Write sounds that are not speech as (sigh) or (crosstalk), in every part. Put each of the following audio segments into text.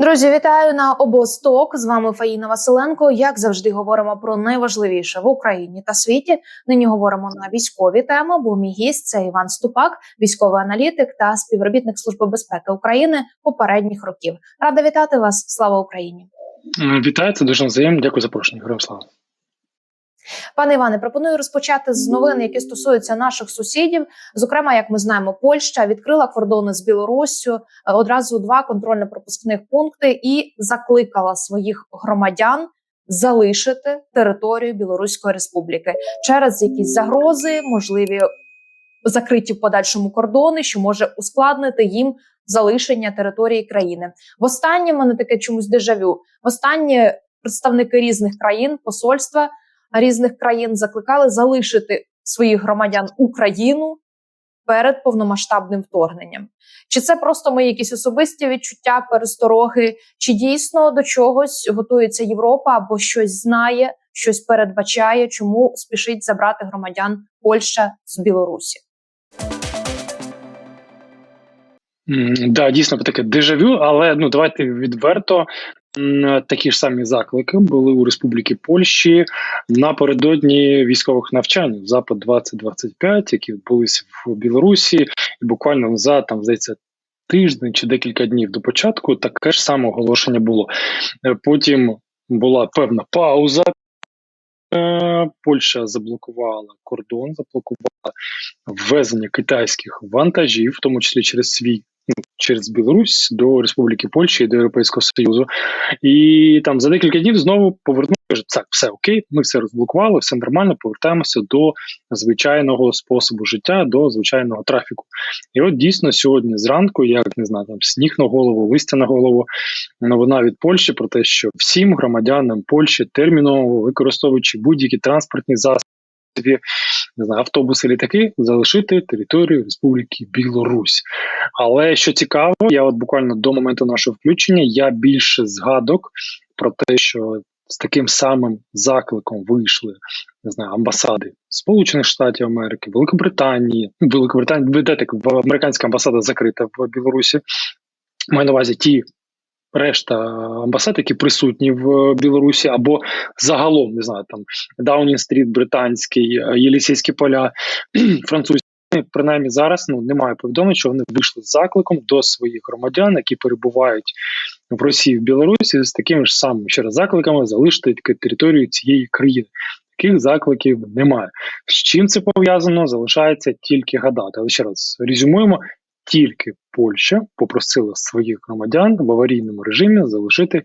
Друзі, вітаю на обосток. З вами Фаїна Василенко. Як завжди, говоримо про найважливіше в Україні та світі. Нині говоримо на військові теми. Бо мій гість це Іван Ступак, військовий аналітик та співробітник Служби безпеки України попередніх років. Рада вітати вас. Слава Україні! Вітаю, це дуже взаємно. Дякую за запрошення. Героям слава. Пане Іване, пропоную розпочати з новин, які стосуються наших сусідів. Зокрема, як ми знаємо, Польща відкрила кордони з Білоруссю е, одразу два контрольно-пропускних пункти і закликала своїх громадян залишити територію Білоруської Республіки через якісь загрози, можливі закриті в подальшому кордони, що може ускладнити їм залишення території країни. Востаннє мене таке чомусь дежавю. Востаннє представники різних країн, посольства різних країн закликали залишити своїх громадян Україну перед повномасштабним вторгненням. Чи це просто мої якісь особисті відчуття, перестороги, чи дійсно до чогось готується Європа або щось знає, щось передбачає, чому спішить забрати громадян Польща з Білорусі? Да, дійсно таке дежавю, але ну давайте відверто. Такі ж самі заклики були у Республіки Польщі напередодні військових навчань Запад 2025 які відбулися в Білорусі, і буквально за там здається тиждень чи декілька днів до початку таке ж саме оголошення було. Е, потім була певна пауза. Е, Польща заблокувала кордон, заблокувала ввезення китайських вантажів, в тому числі через свій через Білорусь до Республіки Польщі і до Європейського Союзу, і там за декілька днів знову повернули, кажуть, так, все окей, ми все розблокували, все нормально, повертаємося до звичайного способу життя, до звичайного трафіку. І от дійсно сьогодні зранку, як не знаю, там сніг на голову, листя на голову, новина від Польщі про те, що всім громадянам Польщі терміново використовуючи будь-які транспортні засоби, не знаю, автобуси, літаки залишити територію Республіки Білорусь. Але що цікаво, я от буквально до моменту нашого включення я більше згадок про те, що з таким самим закликом вийшли не знаю, амбасади Сполучених Штатів Америки, Великобританії, Великобританії, ви так, американська амбасада закрита в Білорусі. Маю на увазі ті решта амбасад, які присутні в Білорусі, або загалом не знаю, там Даунінг Стріт, британський, е, Єлісійські поля, (clears throat) французькі. Принаймні зараз ну немає повідомлень, що вони вийшли з закликом до своїх громадян, які перебувають в Росії в Білорусі, з такими ж самими ще раз закликами залишити територію цієї країни. Таких закликів немає. З чим це пов'язано, залишається тільки гадати. Але ще раз резюмуємо: тільки Польща попросила своїх громадян в аварійному режимі залишити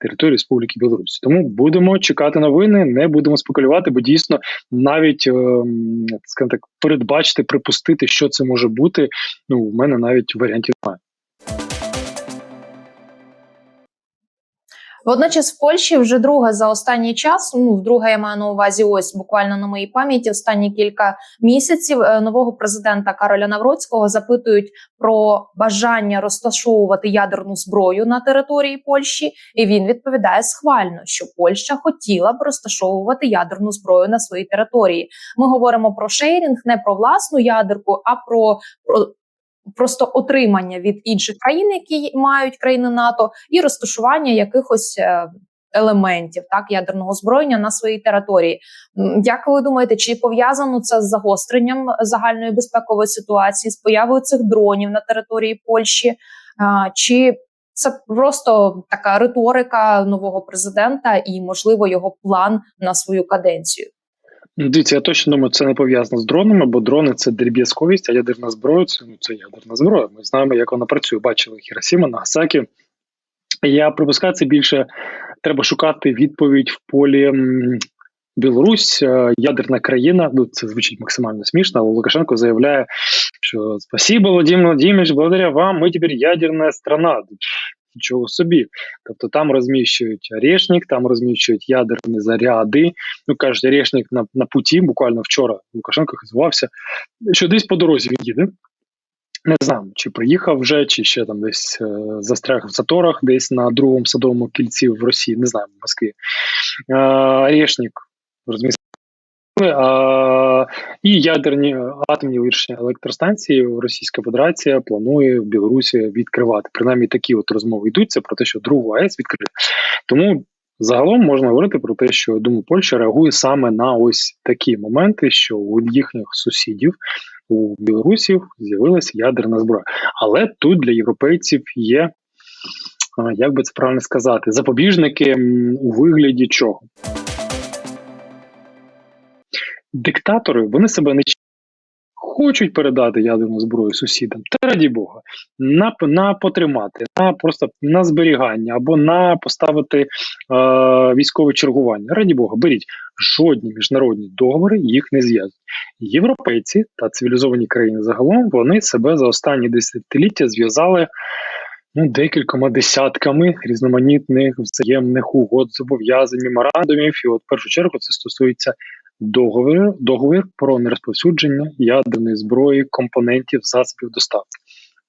територію Республіки Білорусь. Тому будемо чекати новини, не будемо спекулювати, бо дійсно навіть е, так передбачити, припустити, що це може бути. Ну у мене навіть варіантів немає. Водночас в Польщі вже друга за останній час. Ну вдруге я маю на увазі, ось буквально на моїй пам'яті останні кілька місяців е, нового президента Кароля Навроцького запитують про бажання розташовувати ядерну зброю на території Польщі, і він відповідає схвально, що Польща хотіла б розташовувати ядерну зброю на своїй території. Ми говоримо про шейрінг, не про власну ядерку, а про, про просто отримання від інших країн, які мають країни НАТО, і розташування якихось е, елементів так ядерного зброєння на своїй території. Як ви думаєте, чи пов'язано це з загостренням загальної безпекової ситуації, з появою цих дронів на території Польщі? Чи це просто така риторика нового президента і, можливо, його план на свою каденцію? Дивіться, я точно думаю, це не пов'язано з дронами, бо дрони це дріб'язковість, а ядерна зброя це ну це ядерна зброя. Ми знаємо, як вона працює. Бачили Хіросіма, Нагасакі. Я припускаю, це більше треба шукати відповідь в полі Білорусь, е, ядерна країна. Ну це звучить максимально смішно, але Лукашенко заявляє, що спасибо, Владимир Владимирович, благодаря вам, ми тепер ядерна страна нічого собі. Тобто там розміщують орешник, там розміщують ядерні заряди. Ну кажуть, орешник на на путі, буквально вчора Лукашенко хизувався, що десь по дорозі він їде. Не знаю, чи приїхав вже, чи ще там десь е, застряг в заторах, десь на другому садовому кільці в Росії, не знаю, в Москві. Е, Орешник і ядерні атомні вирішення електростанції Російська Федерація планує в Білорусі відкривати. Принаймні такі от розмови йдуться про те, що другу АЕС відкрити. Тому загалом можна говорити про те, що думаю, Польща реагує саме на ось такі моменти, що у їхніх сусідів у білорусів з'явилася ядерна зброя. Але тут для європейців є. Як би це правильно сказати, запобіжники у вигляді чого? Диктатори вони себе не хочуть передати ядерну зброю сусідам, та раді Бога, на на потримати, на просто на зберігання або на поставити е, військове чергування. Раді Бога, беріть жодні міжнародні договори їх не зв'язують. Європейці та цивілізовані країни загалом вони себе за останні десятиліття зв'язали. Ну, декількома десятками різноманітних взаємних угод, зобов'язань, меморандумів. І от в першу чергу це стосується договір договір про нерозповсюдження ядерної зброї, компонентів, засобів доставки.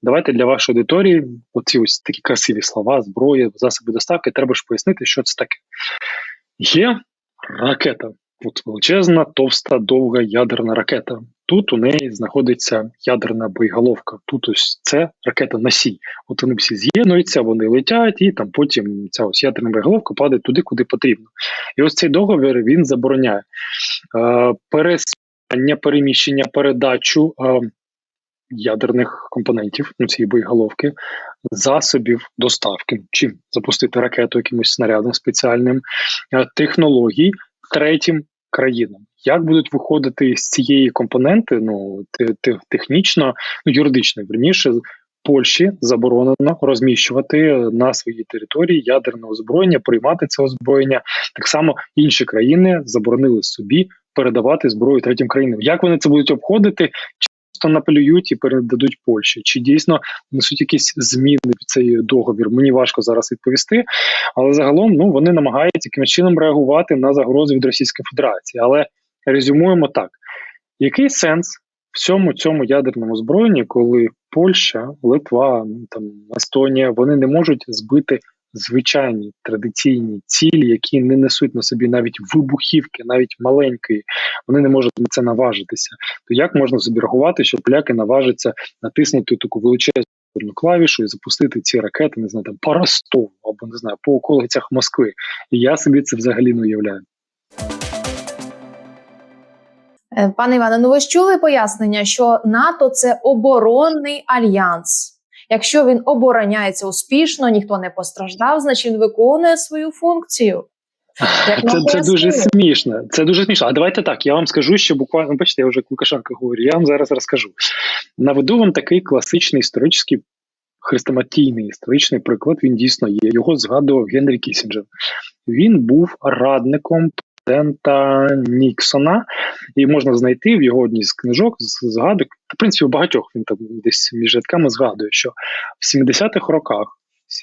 Давайте для вашої аудиторії оці ось такі красиві слова, зброї, засоби доставки. Треба ж пояснити, що це таке. Є ракета, от величезна, товста, довга ядерна ракета. Тут у неї знаходиться ядерна боєголовка. Тут ось це ракета носій. От вони всі з'єднуються, вони летять, і там потім ця ось ядерна боєголовка падає туди, куди потрібно. І ось цей договір він забороняє е, пересування, переміщення, передачу е, ядерних компонентів ну, цієї боєголовки, засобів доставки, чим запустити ракету якимось снарядом спеціальним, е, технологій третім країнам. Як будуть виходити з цієї компоненти? Ну технічно, ну юридично верніше, Польщі заборонено розміщувати на своїй території ядерне озброєння, приймати це озброєння. Так само інші країни заборонили собі передавати зброю третім країнам. Як вони це будуть обходити? Просто наплюють і передадуть Польщі, чи дійсно несуть якісь зміни в цей договір? Мені важко зараз відповісти, але загалом ну вони намагаються якимось чином реагувати на загрози від Російської Федерації. Але резюмуємо так: який сенс всьому цьому ядерному зброєнні, коли Польща, Литва, там Естонія вони не можуть збити звичайні традиційні цілі, які не несуть на собі навіть вибухівки, навіть маленької, вони не можуть на це наважитися. То як можна собі рахувати, що поляки наважаться натиснути таку величезну клавішу і запустити ці ракети, не знаю, там по Ростову або не знаю, по околицях Москви? І я собі це взагалі не уявляю. Пане Іване, ну ви ж чули пояснення, що НАТО це оборонний альянс. Якщо він обороняється успішно, ніхто не постраждав, значить він виконує свою функцію. Це це дуже смішно. Це дуже смішно. А давайте так. Я вам скажу, що буквально бачите, я вже Лукашенко говорю. Я вам зараз розкажу. Наведу вам такий класичний історичний хрестоматійний історичний приклад. Він дійсно є. Його згадував Генрі Кісінджер. Він був радником президента Ніксона, і можна знайти в його одній з книжок з згадок. В принципі, у багатьох він там десь між рядками згадує, що в 70-х роках,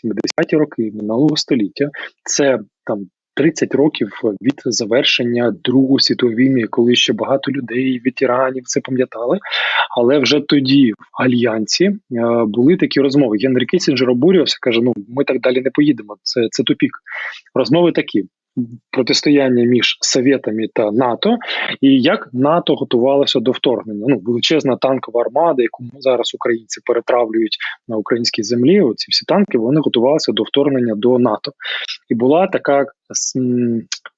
70-ті роки минулого століття, це там. 30 років від завершення Другої світової війни, коли ще багато людей, ветеранів це пам'ятали. Але вже тоді в альянсі е, були такі розмови. Генрі Кісінджер обурювався, каже: ну ми так далі не поїдемо. Це це тупік. Розмови такі: протистояння між Совєтами та НАТО, і як НАТО готувалося до вторгнення. Ну величезна танкова армада, яку зараз українці перетравлюють на українській землі. Оці всі танки вони готувалися до вторгнення до НАТО, і була така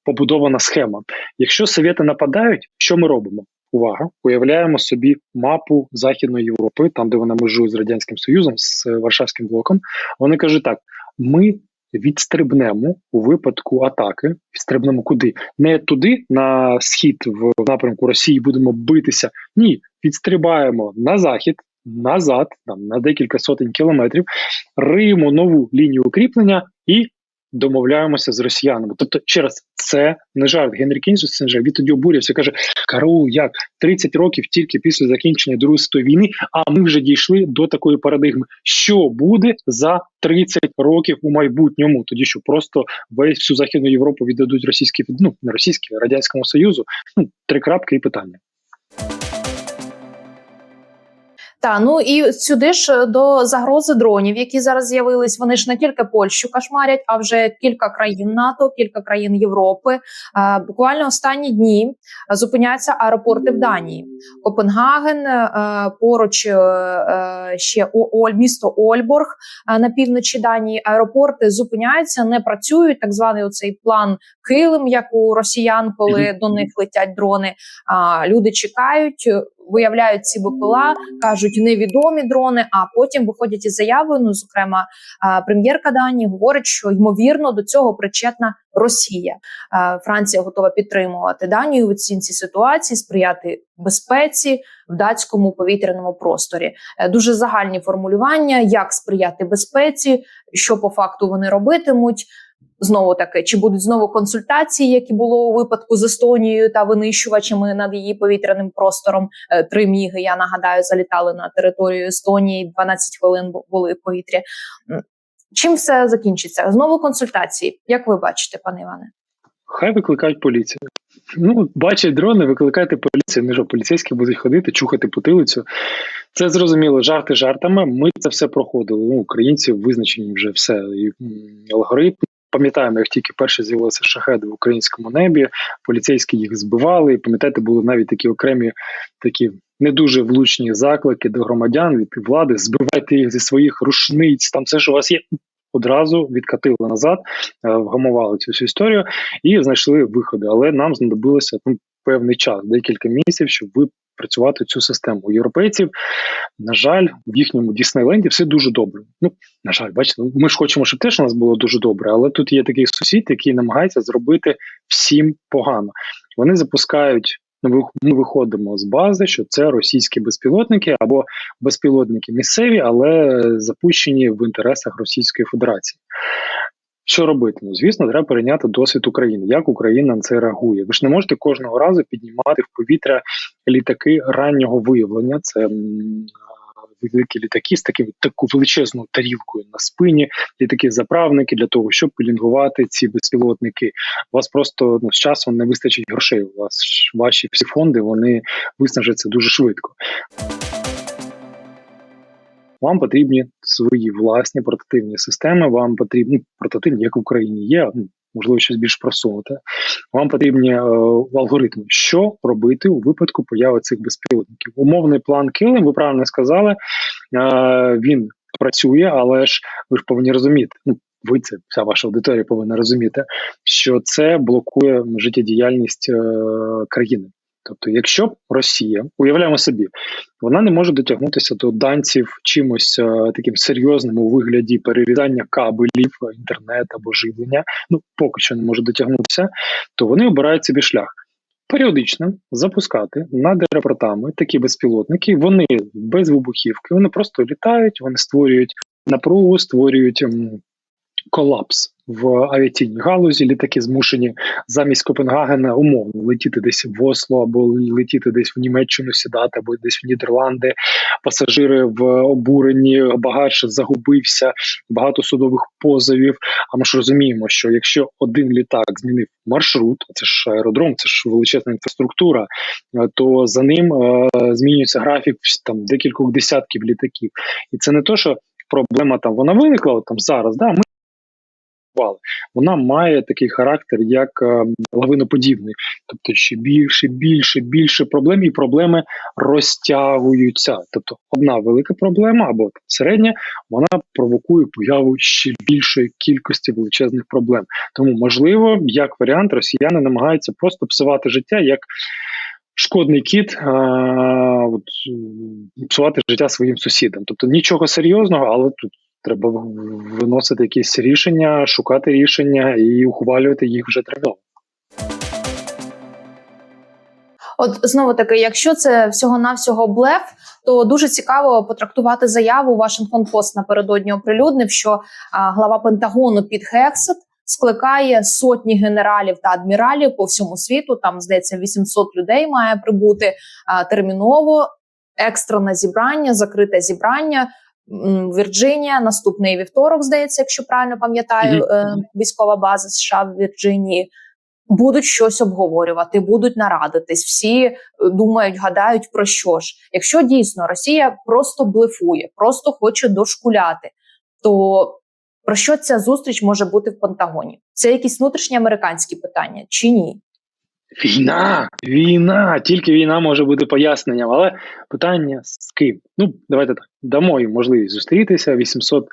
побудована схема. Якщо совєти нападають, що ми робимо? Увага, уявляємо собі мапу Західної Європи, там де вона межує з радянським Союзом, з Варшавським блоком. Вони кажуть так: ми відстрибнемо у випадку атаки. Відстрибнемо куди? Не туди, на схід в напрямку Росії будемо битися. Ні, відстрибаємо на захід, назад, там на декілька сотень кілометрів, риємо нову лінію укріплення і домовляємося з росіянами. Тобто, ще раз, це не жарт. Генрі Кінсенджер, він тоді обурявся. Каже: Караул, як 30 років тільки після закінчення Другої світової війни, а ми вже дійшли до такої парадигми. Що буде за 30 років у майбутньому? Тоді що просто весь всю західну Європу віддадуть російські ну не російські радянському союзу. Ну три крапки і питання. Та ну і сюди ж до загрози дронів, які зараз з'явились. Вони ж не тільки Польщу кошмарять, а вже кілька країн НАТО, кілька країн Європи. А, буквально останні дні зупиняються аеропорти в Данії. Копенгаген е, поруч е, е, ще Оль, місто Ольборг е, на півночі Данії. Аеропорти зупиняються, не працюють. Так званий оцей план Килим, як у росіян, коли до них летять дрони. А люди чекають, виявляють ці БПЛА, кажуть невідомі дрони. А потім виходять із заявою. Ну, зокрема, прем'єрка Данії говорить, що ймовірно до цього причетна Росія. Франція готова підтримувати Данію в оцінці ситуації, сприяти безпеці в датському повітряному просторі. Е, Дуже загальні формулювання, як сприяти безпеці, що по факту вони робитимуть. Знову таки, чи будуть знову консультації, які було у випадку з Естонією та винищувачами над її повітряним простором? Е, Три міги, я нагадаю, залітали на територію Естонії. 12 хвилин були в повітрі. Чим все закінчиться? Знову консультації. Як ви бачите, пане Іване? Хай викликають поліцію. Ну, бачать дрони, викликайте поліцію. Не ж поліцейські будуть ходити, чухати потилицю. Це зрозуміло, жарти жартами. Ми це все проходили. Ну, українці визначені вже все. І, алгоритм. Пам'ятаємо, як тільки перше з'явилися шахеди в українському небі, поліцейські їх збивали. І пам'ятаєте, були навіть такі окремі такі не дуже влучні заклики до громадян від влади. Збивайте їх зі своїх рушниць. Там все, що у вас є. Одразу відкатили назад, е, вгамували цю всю історію і знайшли виходи. Але нам знадобилося ну, певний час, декілька місяців, щоб випрацювати цю систему. У європейців, на жаль, в їхньому Діснейленді все дуже добре. Ну, на жаль, бачите, ну, ми ж хочемо, щоб теж у нас було дуже добре, але тут є такий сусід, який намагається зробити всім погано. Вони запускають. ну, Ми виходимо з бази, що це російські безпілотники або безпілотники місцеві, але запущені в інтересах Російської Федерації. Що робити? Ну, звісно, треба перейняти досвід України. Як Україна на це реагує? Ви ж не можете кожного разу піднімати в повітря літаки раннього виявлення. Це великі літаки з таким таку величезною тарілкою на спині, літаки заправники для того, щоб пілінгувати ці безпілотники. У вас просто ну, з часом не вистачить грошей. У вас ваші всі фонди вони виснажаться дуже швидко. Вам потрібні свої власні портативні системи. Вам потрібні ну, портативні, як в Україні є. Ну, можливо, щось більш просунуте. Вам потрібні е, алгоритми, що робити у випадку появи цих безпілотників. Умовний план Килим, ви правильно сказали, е, він працює, але ж ви ж повинні розуміти. Ну, ви це вся ваша аудиторія повинна розуміти, що це блокує життєдіяльність е, країни. Тобто, якщо Росія, уявляємо собі, вона не може дотягнутися до данців чимось е, таким серйозним у вигляді перерізання кабелів, е, інтернет або живлення, ну поки що не може дотягнутися, то вони обирають собі шлях. Періодично запускати над аеропортами такі безпілотники, вони без вибухівки, вони просто літають, вони створюють напругу, створюють колапс в авіаційній галузі. Літаки змушені замість Копенгагена умовно летіти десь в Осло або летіти десь в Німеччину, сідати, або десь в Нідерланди. Пасажири в обуренні, багаж загубився, багато судових позовів. А ми ж розуміємо, що якщо один літак змінив маршрут, це ж аеродром, це ж величезна інфраструктура, то за ним е, змінюється графік там декількох десятків літаків. І це не то, що проблема там вона виникла от, там зараз. Да, ми вали. Вона має такий характер, як е, лавиноподібний, тобто ще більше, більше, більше проблем, і проблеми розтягуються. Тобто, одна велика проблема або середня, вона провокує появу ще більшої кількості величезних проблем. Тому, можливо, як варіант, росіяни намагаються просто псувати життя як. Шкодний кіт а, от, псувати життя своїм сусідам. Тобто нічого серйозного, але тут треба виносити якісь рішення, шукати рішення і ухвалювати їх вже терміново. От знову таки, якщо це всього навсього блеф, то дуже цікаво потрактувати заяву. Вашингтон Пост напередодні оприлюднив, що а, глава Пентагону Піт Гексет скликає сотні генералів та адміралів по всьому світу. Там здається 800 людей має прибути а, терміново. Екстрене зібрання, закрите зібрання. Вірджинія, наступний вівторок, здається, якщо правильно пам'ятаю, Мгм. е, військова база США в Вірджинії. будуть щось обговорювати, будуть нарадитись. Всі е, думають, гадають про що ж. Якщо дійсно Росія просто блефує, просто хоче дошкуляти, то про що ця зустріч може бути в Пентагоні? Це якісь внутрішні американські питання чи ні? Війна, війна, тільки війна може бути поясненням, але питання з ким? Ну, давайте так дамо їм можливість зустрітися. 800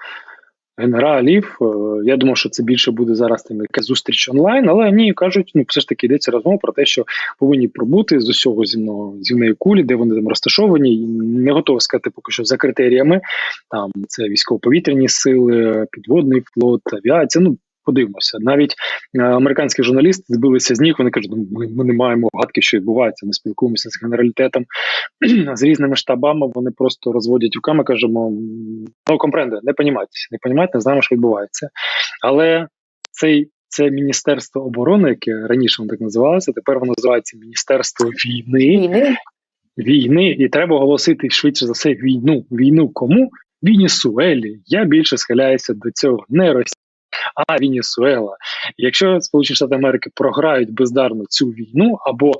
генералів. Е, Я думав, що це більше буде зараз там якась зустріч онлайн, але ні, кажуть, ну все ж таки йдеться розмова про те, що повинні пробути з усього земного земної кулі, де вони там розташовані. Не готовий сказати поки що за критеріями. Там це військово-повітряні сили, підводний флот, авіація. Ну подивимося. Навіть е, американські журналісти збилися з ніг. Вони кажуть, ну, ми, ми не маємо гадки, що відбувається. Ми спілкуємося з генералітетом (clears throat) з різними штабами. Вони просто розводять руками. кажемо, ну компренде, не понімаєте, не понімаєте, не знаємо, що відбувається. Але цей. Це Міністерство оборони, яке раніше воно так називалося, тепер воно називається Міністерство війни Війни війни, і треба оголосити швидше за все війну. Війну кому? Венесуелі. Я більше схиляюся до цього. Не Росія, а Венесуела. Якщо Сполучені Штати Америки програють бездарно цю війну або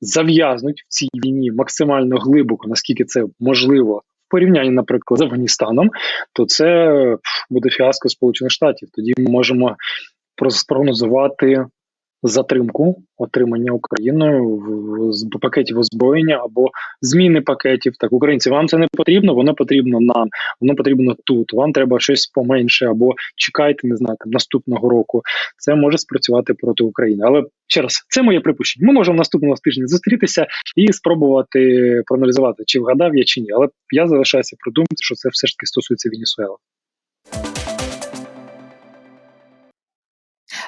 зав'язнуть в цій війні максимально глибоко, наскільки це можливо. В порівнянні, наприклад, з Афганістаном, то це буде фіаско Сполучених Штатів. Тоді ми можемо спрогнозувати затримку отримання Україною в- пакетів озброєння або зміни пакетів. Так, українці, вам це не потрібно, воно потрібно нам, воно потрібно тут. Вам треба щось поменше, або чекайте, не знаю, там наступного року. Це може спрацювати проти України. Але ще раз, це моє припущення. Ми можемо наступного тижня зустрітися і спробувати проаналізувати, чи вгадав я чи ні. Але я залишаюся при думці, що це все ж таки стосується Венесуели.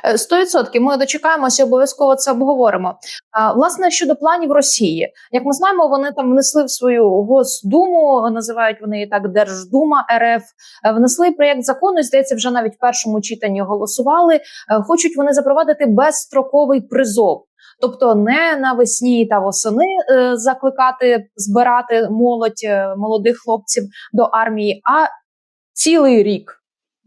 100%. Ми дочекаємося, обов'язково це обговоримо. А, власне, щодо планів Росії, як ми знаємо, вони там внесли в свою госдуму, називають вони її так Держдума РФ. е, Внесли проєкт закону. Здається, вже навіть в першому читанні голосували. Е, Хочуть вони запровадити безстроковий призов. Тобто не навесні та восени е, закликати збирати молодь е, молодих хлопців до армії, а цілий рік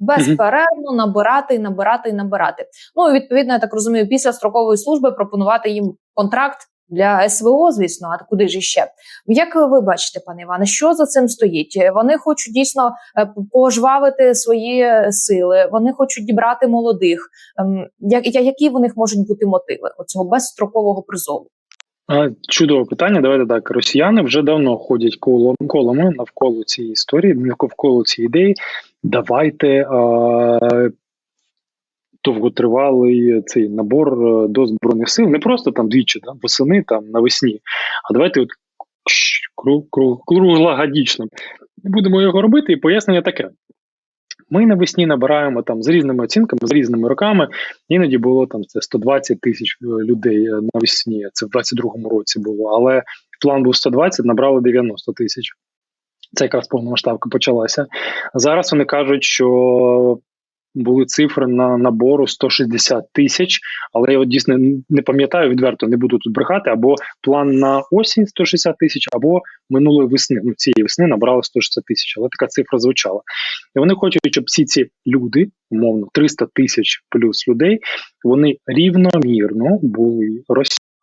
безперервно набирати і набирати і набирати. Ну і відповідно, я так розумію, після строкової служби пропонувати їм контракт для СВО, звісно, а куди ж іще? Як ви бачите, пане Іване, що за цим стоїть? Вони хочуть дійсно е, пожвавити свої сили, вони хочуть дібрати молодих. Ем, Які в них можуть бути мотиви оцього безстрокового призову? Чудове питання. Давайте так. Росіяни вже давно ходять коло колами навколо цієї історії, навколо цієї ідеї. Давайте а, довготривалий цей набор е, до збройних сил, не просто там двічі, да, восени там навесні. А давайте от кру- кру- круглагодічно будемо його робити. І пояснення таке. Ми навесні набираємо там з різними оцінками, з різними роками. Іноді було там це 120 тисяч е, людей е, навесні. Це в 22-му році було. Але план був 120, набрали 90 тисяч. Це якраз повномасштабка почалася. Зараз вони кажуть, що були цифри на набору 160 тисяч, але я от дійсно не пам'ятаю відверто, не буду тут брехати. Або план на осінь 160 тисяч, або минулої весни. Ну цієї весни набрали 160 тисяч, але така цифра звучала. І вони хочуть, щоб всі ці люди, умовно, 300 тисяч плюс людей, вони рівномірно були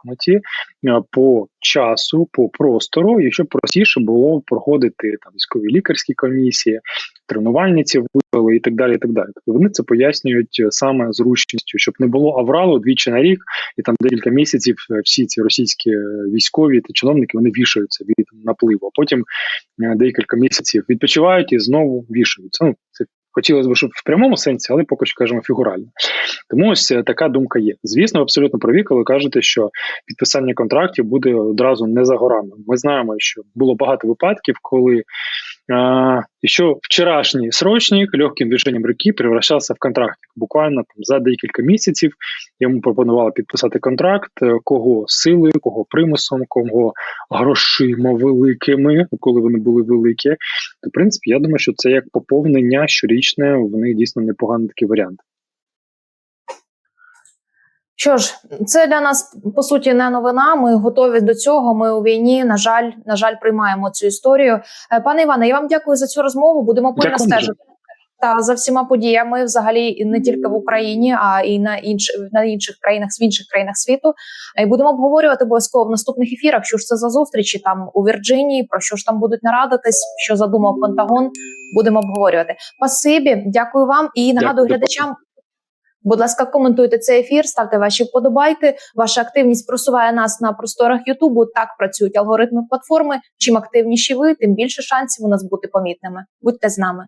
розсіяні е, по часу, по простору, і щоб простіше було проходити там військові лікарські комісії, тренувальниці вивели і так далі. І так далі. Тобто вони це пояснюють е, саме зручністю, щоб не було авралу двічі на рік, і там декілька місяців е, всі ці російські військові та чиновники вони вішаються від напливу. А потім декілька місяців відпочивають і знову вішаються. Ну це хотілося б, щоб в прямому сенсі, але поки що кажемо фігурально. Тому ось е, така думка є. Звісно, абсолютно праві, коли кажете, що підписання контрактів буде одразу не за горами. Ми знаємо, що було багато випадків, коли а, еще вчорашній срочник легким движенням руки превращався в контракт. Буквально там за декілька місяців йому пропонували підписати контракт, е, кого силою, кого примусом, кого грошима великими, коли вони були великі. То, в принципі, я думаю, що це як поповнення щорічне, вони дійсно непоганий такий варіант. Що ж, це для нас по суті не новина. Ми готові до цього. Ми у війні. На жаль, на жаль, приймаємо цю історію. Е, Пане Іване, я вам дякую за цю розмову. Будемо пильно стежити. та за всіма подіями, взагалі не тільки в Україні, а і на інших на інших країнах в інших країнах світу. І будемо обговорювати обов'язково в наступних ефірах. Що ж це за зустрічі там у Вірджинії? Про що ж там будуть нарадитись? Що задумав Пентагон? Будемо обговорювати. Пасибі, дякую вам і нагадую Дякую. глядачам. Будь ласка, коментуйте цей ефір, ставте ваші вподобайки. Ваша активність просуває нас на просторах Ютубу. Так працюють алгоритми платформи. Чим активніші ви, тим більше шансів у нас бути помітними. Будьте з нами.